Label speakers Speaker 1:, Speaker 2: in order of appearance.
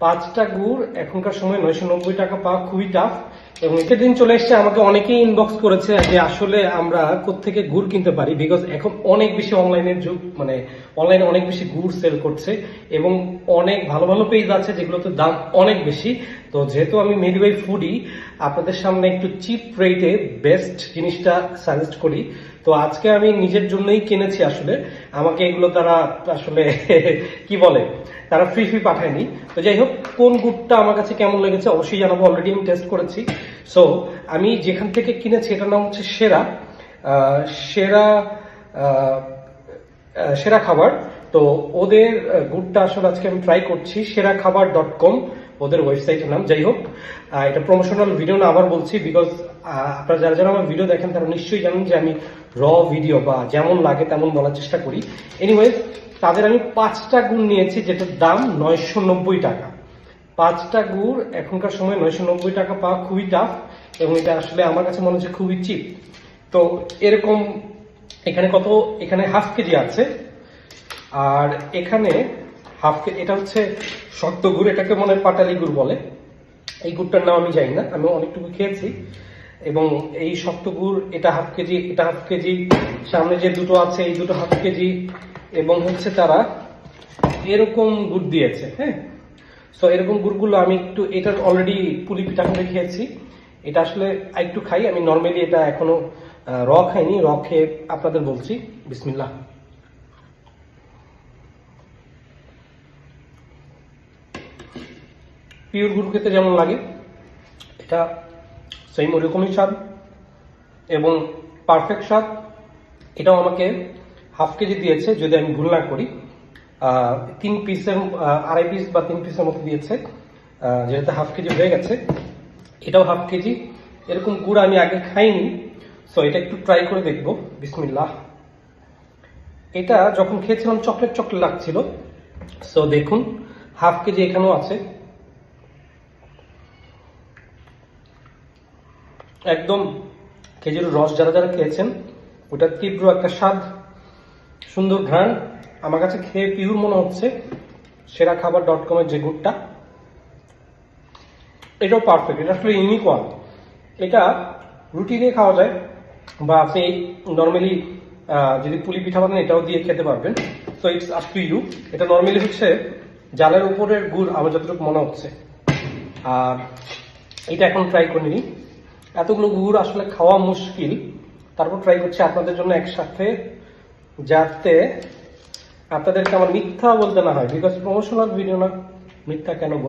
Speaker 1: পাঁচটা গুড়, এখনকার সময় নয়শো নব্বই টাকা পাওয়া খুবই টাফ এবং দিন চলে এসছে, আমাকে অনেকেই ইনবক্স করেছে যে আসলে আমরা কোত্থেকে গুড় কিনতে পারি বিকজ এখন অনেক বেশি অনলাইনের যুগ মানে অনলাইনে অনেক বেশি গুড় সেল করছে এবং অনেক ভালো ভালো পেজ আছে যেগুলোতে দাম অনেক বেশি। তো যেহেতু আমি মিডওয়ে ফুডি আপনাদের সামনে একটু চিপ রেটে বেস্ট জিনিসটা সাজেস্ট করি। তো আজকে আমি নিজের জন্যই কিনেছি আসলে। আমাকে এগুলো তারা আসলে কি বলে? তারা ফ্রি ফ্রি পাঠায়নি। তো যাই হোক, কোন গুড়টা আমার কাছে কেমন লেগেছে অবশ্যই জানাব। অলরেডি আমি টেস্ট করেছি। সো আমি যেখান থেকে কিনেছি, এটার নাম হচ্ছে সেরা। সেরা সেরা খাবার। তো ওদের গুড়টা আসলে আজকে আমি ট্রাই করছি সেরা খাবার ডট কম ওদের ওয়েবসাইটের নাম। যাই হোক এটা প্রমোশনাল ভিডিও না, আবার বলছি বিকজ আপনারা যারা যারা আমার ভিডিও দেখেন, তারা নিশ্চয়ই জানেন যে আমি র ভিডিও বা যেমন লাগে তেমন বলার চেষ্টা করি। এনিওয়েজ তাদের আমি পাঁচটা গুড় নিয়েছি, যেটার দাম নয়শো নব্বই টাকা। পাঁচটা গুড় এখনকার সময় নয়শো নব্বই টাকা পাওয়া খুবই টাফ এবং এটা আসলে আমার কাছে মনে হচ্ছে খুবই চিপ তো এরকম এখানে কত, এখানে হাফ কেজি আছে। আর এখানে হাফ কেজি এটা হচ্ছে শক্ত গুড়, এটাকে মনে হয় পাটালি গুড় বলে। এই গুড়টার নাম আমি জানি না, আমি অনেকটুকু খেয়েছি। এবং এই শক্ত গুড়, এটা হাফ কেজি, এটা হাফ কেজি, সামনে যে দুটো আছে, এই দুটো হাফ কেজি, এবং হচ্ছে তারা এরকম গুড় দিয়েছে হ্যাঁ? সো এরকম গুড়গুলো আমি একটু, এটার অলরেডি পুলি পিঠা করে খেয়েছি। এটা আসলে একটু খাই, আমি নর্মালি এটা এখনও র খাইনি র খেয়ে আপনাদের বলছি, বিসমিল্লাহ। পিওর গুড় খেতে যেমন লাগে, এটা সেম ওরকমই স্বাদ এবং পারফেক্ট স্বাদ। এটাও আমাকে হাফ কেজি দিয়েছে, যদি আমি ভুল না করি। তিন পিসের আড়াই পিস বা তিন পিসের মতো দিয়েছে যেহেতু হাফ কেজি হয়ে গেছে, এটাও হাফ কেজি। এরকম গুড় আমি আগে খাইনি সো এটা একটু ট্রাই করে দেখব। বিসমিল্লাহ। এটা যখন খেয়েছিলাম চকলেট চকলেট লাগছিল। সো দেখুন হাফ কেজি এখানেও আছে। একদম খেজুর রস যারা যারা খেয়েছেন ওটা তীব্র একটা স্বাদ, সুন্দর ঘ্রাণ। আমার কাছে খেয়ে পিওর মনে হচ্ছে, সেরা খাবার ডট কমের যে গুড়টা। এটাও পারফেক্ট এটা আসলে ইউনিক ওয়ান এটা রুটি দিয়ে খাওয়া যায়। বা আপনি নর্মালি যদি পুলি পিঠা বানান, এটাও দিয়ে খেতে পারবেন। So it's up to you এটা নর্মালি হচ্ছে জালের উপরের গুড়, আমার যতটুকু মনে হচ্ছে। আর এটা এখন ট্রাই করে নিই এতগুলো গুড় আসলে খাওয়া মুশকিল। তারপর ট্রাই করছি আপনাদের জন্য একসাথে, যাতে আপনাদেরকে আমার মিথ্যা বলতে না হয়। বিকজ প্রমোশনাল ভিডিও না, মিথ্যা কেন?